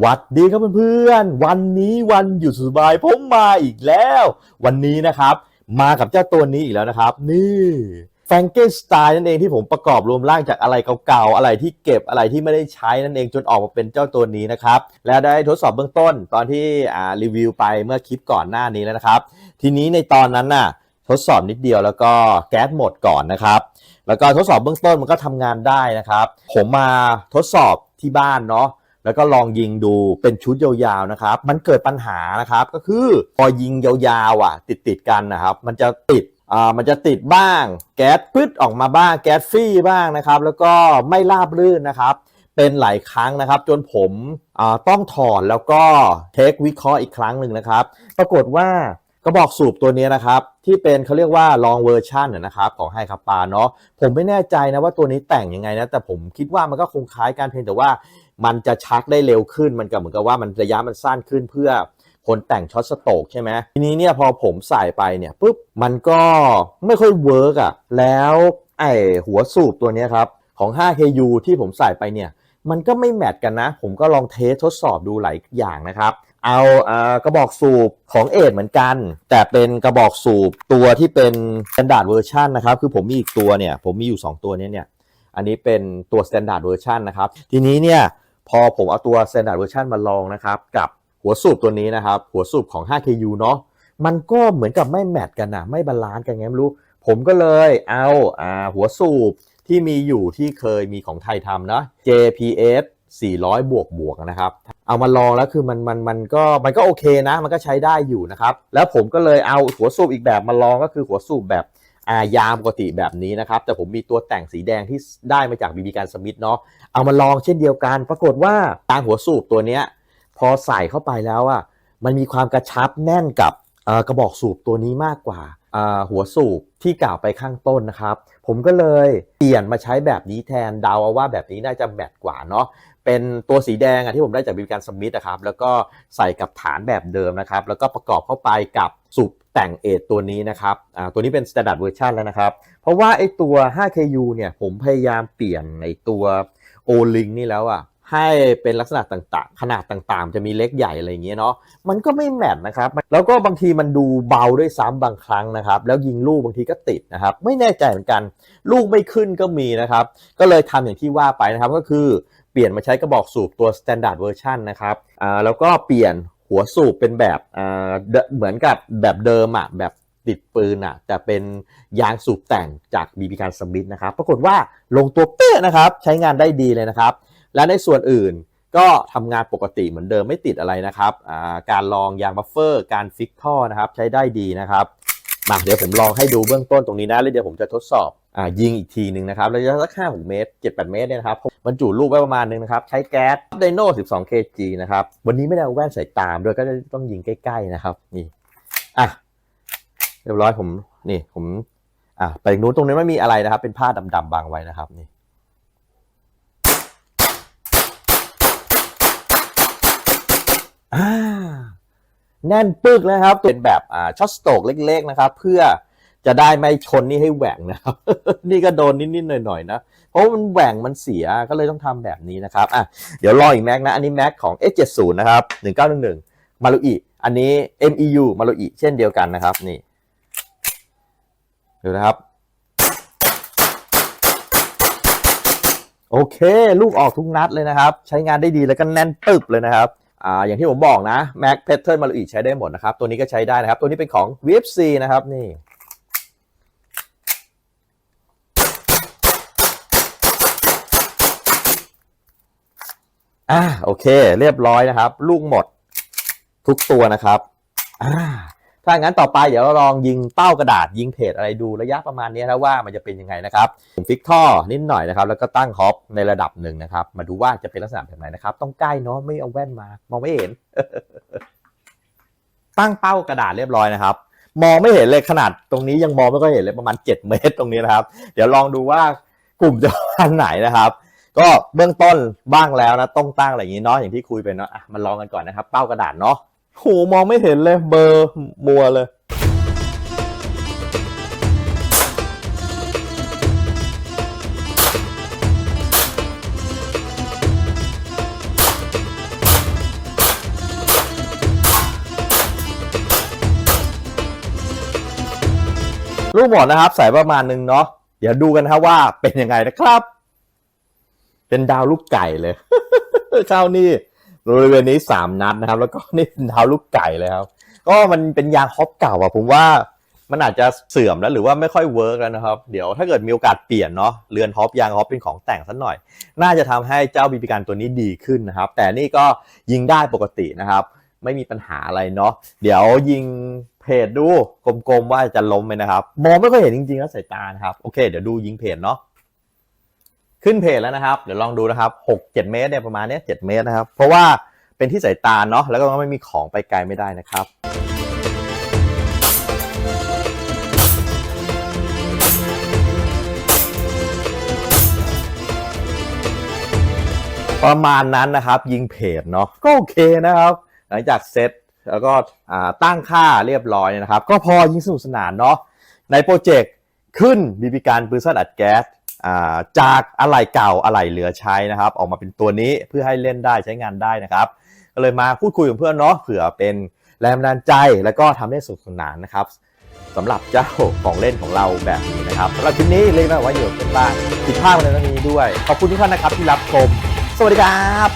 หวัดดีครับเพื่อนๆ วันนี้วันหยุดสบายผมมาอีกแล้ว วันนี้นะครับ มากับเจ้าตัวนี้อีกแล้วนะครับ นี่แฟงเกนสไตน์นั่นเองที่ผมประกอบรวมร่างจากอะไรเก่าๆ อะไรที่เก็บอะไรที่ไม่ได้ใช้นั่นเองจนออกมาเป็นเจ้าตัวนี้นะครับ และได้ทดสอบเบื้องต้นตอนที่อ่ารีวิวไปเมื่อคลิปก่อนหน้านี้แล้วนะครับ ทีนี้ในตอนนั้นน่ะทดสอบนิดเดียวแล้วก็แก๊สหมดก่อนนะครับ แล้วก็ทดสอบเบื้องต้นมันก็ทำงานได้นะครับ ผมมาทดสอบที่บ้านเนาะ แล้วก็ลองยิงดูเป็นชุดยาวๆนะครับ มันเกิดปัญหานะครับก็คือพอยิงยาวๆอะ ติดๆกันนะครับ มันจะติดอ่ามันจะติดบ้าง แก๊สพืดออกมาบ้างแก๊สฟรีบ้างนะครับ แล้วก็ไม่ราบรื่นนะครับ เป็นหลายครั้งนะครับ จนผมอ่าต้องถอดแล้วก็เทควิเคราะห์อีกครั้งหนึ่งนะครับ ปรากฏว่า กระบอกสูบตัวนี้นะครับ ที่เป็นเขาเรียกว่า long version น่ะนะครับของไฮคาปาเนาะผมไม่แน่ใจนะว่าตัวนี้แต่งยังไงนะ แต่ผมคิดว่ามันก็คงคล้ายกันเพียงแต่ว่ามันจะชักได้เร็วขึ้นมันก็เหมือนกับว่ามันระยะมันสั้นขึ้นเพื่อคนแต่งช็อตสโตกใช่ไหมทีนี้เนี่ยพอผมใส่ไปเนี่ยปุ๊บมันก็ไม่ค่อยเวิร์กอะแล้วไอหัวสูบตัวนี้ครับของ 5KU ที่ผมใส่ไปเนี่ยมันก็ไม่แมทกันนะ ผมก็ลองเทสทดสอบดูหลายอย่างนะครับ เอาเอ่อกระบอกสูบของเอทเหมือนกัน แต่เป็นกระบอกสูบตัวที่เป็น standard version นนะครับ คือผมมีอีกตัวเนี่ย ผมมีอยู่ 2 ตัวเนี้เนี่ย อันนี้เป็นตัว standard version นนะครับ ทีนี้เนี่ยพอผมเอาตัว standard version มาลองนะครับ กับหัวสูบตัวนี้นะครับ หัวสูบของ 5KU เนาะมันก็เหมือนกับไม่แมทกันนะไม่บาลานซ์กันไงไม่รู้ ผมก็เลยเอาอ่าหัวสูบที่มีอยู่ที่เคยมีของไทยทำนะ JPS 400 บวกบวกนะครับ เอามาลองแล้วคือมันมันมันก็มันก็โอเคนะ มันก็ใช้ได้อยู่นะครับ แล้วผมก็เลยเอาหัวสูบอีกแบบมาลองก็คือหัวสูบแบบอายางปกติแบบนี้นะครับ แต่ผมมีตัวแต่งสีแดงที่ได้มาจากบีบีการสมิธเนาะเอามาลองเช่นเดียวกัน ปรากฏว่ายางหัวสูบตัวเนี้ยพอใส่เข้าไปแล้วอะมันมีความกระชับแน่นกับกระบอกสูบตัวนี้มากกว่าหัวสูบที่กล่าวไปข้างต้นนะครับ ผมก็เลยเปลี่ยนมาใช้แบบนี้แทนเดาเอาว่าแบบนี้น่าจะแมทกว่าเนาะ เป็นตัวสีแดงอะที่ผมได้จากบิการสมิธนะครับ แล้วก็ใส่กับฐานแบบเดิมนะครับ แล้วก็ประกอบเข้าไปกับสูบแต่งเอทตัวนี้นะครับ อ่า ตัวนี้เป็น standard version แล้วนะครับ เพราะว่าไอตัว 5KU เนี่ยผมพยายามเปลี่ยนในตัว O-Link นี่แล้วอะให้เป็นลักษณะต่างๆ ขนาดต่างๆ จะมีเล็กใหญ่อะไรอย่างเงี้ยเนาะ มันก็ไม่แมทนะครับ แล้วก็บางทีมันดูเบาด้วยซ้ำบางครั้งนะครับ แล้วยิงลูกบางทีก็ติดนะครับ ไม่แน่ใจเหมือนกัน ลูกไม่ขึ้นก็มีนะครับ ก็เลยทำอย่างที่ว่าไปนะครับ ก็คือ เปลี่ยนมาใช้กระบอกสูบตัว standard version นะครับอ่าแล้วก็เปลี่ยนหัวสูบเป็นแบบอ่าเหมือนกับแบบเดิมอะแบบติดปืนอะแต่เป็นยางสูบแต่งจากบีบีการสมิธนะครับปรากฏว่าลงตัวเป๊ะนะครับใช้งานได้ดีเลยนะครับ และในส่วนอื่นก็ทำงานปกติเหมือนเดิมไม่ติดอะไรนะครับการลองยางบัฟเฟอร์ การฟิกท่อนะครับใช้ได้ดีนะครับมาเดี๋ยวผมลองให้ดูเบื้องต้นตรงนี้นะแล้วเดี๋ยวผมจะทดสอบอยิงอีกทีหนึ่งนะครับระยะสักห้าหกเมตรเจ็ดแปดเมตรเนี่ยนะครับ บรรจุลูกไว้ประมาณนึงนะครับ ใช้แก๊สไดโน่12 kg นะครับ วันนี้ไม่ได้เอาแว่นใส่ตามด้วยก็จะต้องยิงใกล้ๆนะครับ นี่ อะ เรียบร้อยผม นี่ผม อะ ไปตรงนู้นตรงนี้ไม่มีอะไรนะครับ เป็นผ้าดำๆบังไว้นะครับ นี่แน่นปึกนะครับเป็นแบบอ่าช็อตสโตกเล็ก ๆ นะครับ เพื่อ จะได้ไม่ชนนี่ให้แหว่งนะครับ นี่ก็โดนนิดๆหน่อยๆนะเพราะมันแหว่งมันเสียก็เลยต้องทำแบบนี้นะครับอะเดี๋ยวรออีกแม็กนะอันนี้แม็กของ S70 นะครับ1911มารุอิอันนี้ MEU มารุอิเช่นเดียวกันนะครับนี่ดูนะครับ โอเค ลูกออกทุกนัดเลยนะครับ ใช้งานได้ดีแล้วก็แน่นตึบเลยนะครับอ่าอย่างที่ผมบอกนะ Mac p a t t e r n มารุอิใช้ได้หมดนะครับ ตัวนี้ก็ใช้ได้นะครับ ตัวนี้เป็นของ VFC นะครับนี่ อ่าโอเค เรียบร้อยนะครับ ลูกหมดทุกตัวนะครับอ่าถ้างั้นต่อไปเดี๋ยวเราลองยิงเป้ากระดาษยิงเพจอะไรดูระยะประมาณนี้นะว่ามันจะเป็นยังไงนะครับผมฟิกท่อนิดหน่อยนะครับ แล้วก็ตั้งฮอปในระดับหนึ่งนะครับ มาดูว่าจะเป็นลักษณะแบบไหนนะครับ ต้องใกล้เนาะไม่เอาแว่นมามองไม่เห็น ตั้งเป้ากระดาษเรียบร้อยนะครับ มองไม่เห็นเลยขนาดตรงนี้ยังมองไม่ค่อยเห็นเลยประมาณ 7 เมตรตรงนี้นะครับ เดี๋ยวลองดูว่ากลุ่มจะอันไหนนะครับ ก็เบื้องต้นบ้างแล้วนะต้องตั้งอะไรอย่างนี้เนาะอย่างที่คุยไปเนาะะมาลองกันก่อนนะครับ เป้ากระดาษเนาะโหมองไม่เห็นเลยเบอร์มัวเลยลูกหมอนะครับใส่ประมาณหนึ่งเนาะเดี๋ยวดูกันครับว่าเป็นยังไงนะครับ เป็นดาวลูกไก่เลยเข้านี่บริเวณนี้สามนัดนะครับ แล้วก็นี่เป็นดาวลูกไก่เลยครับ ก็มันเป็นยางฮอปเก่าอะผมว่ามันอาจจะเสื่อมแล้วหรือว่าไม่ค่อยเวิร์กแล้วนะครับ เดี๋ยวถ้าเกิดมีโอกาสเปลี่ยนเนาะเรือนฮอปยางฮอปเป็นของแต่งสักหน่อย น่าจะทำให้เจ้าบีบีการตัวนี้ดีขึ้นนะครับ แต่นี่ก็ยิงได้ปกตินะครับ ไม่มีปัญหาอะไรเนาะเดี๋ยวยิงเพจดูกลมๆว่าจะล้มไหมนะครับ มองไม่ค่อยเห็นจริงๆแล้วสายตานะครับโอเค เดี๋ยวดูยิงเพจเนาะ ขึ้นเพจแล้วนะครับ เดี๋ยวลองดูนะครับหกเจ็ดเมตรเนี่ยประมาณเนี้ยเจ็ดเมตรนะครับ เพราะว่าเป็นที่สายตาเนาะแล้วก็ไม่มีของไปไกลไม่ได้นะครับประมาณนั้นนะครับ ยิงเพจเนาะก็โอเคนะครับ หลังจากเซตแล้วก็ตั้งค่าเรียบร้อยนะครับ ก็พอยิงสนุกสนานเนาะในโปรเจกต์ขึ้นบีบีการปืนสั้นอัดแก๊ส จากอะไหล่เก่าอะไหล่เหลือใช้นะครับ ออกมาเป็นตัวนี้เพื่อให้เล่นได้ใช้งานได้นะครับ ก็เลยมาพูดคุยกับเพื่อนเนาะเผื่อเป็นแรงบันดาลใจแล้วก็ทำให้สนุกสนานนะครับสำหรับเจ้าของเล่นของเราแบบนี้นะครับสำหรับคลิปนี้เล่นได้ว่าอยู่เป็นบ้านผิดพลาดในเรื่องนี้ด้วย ขอบคุณทุกท่านนะครับที่รับชม สวัสดีครับ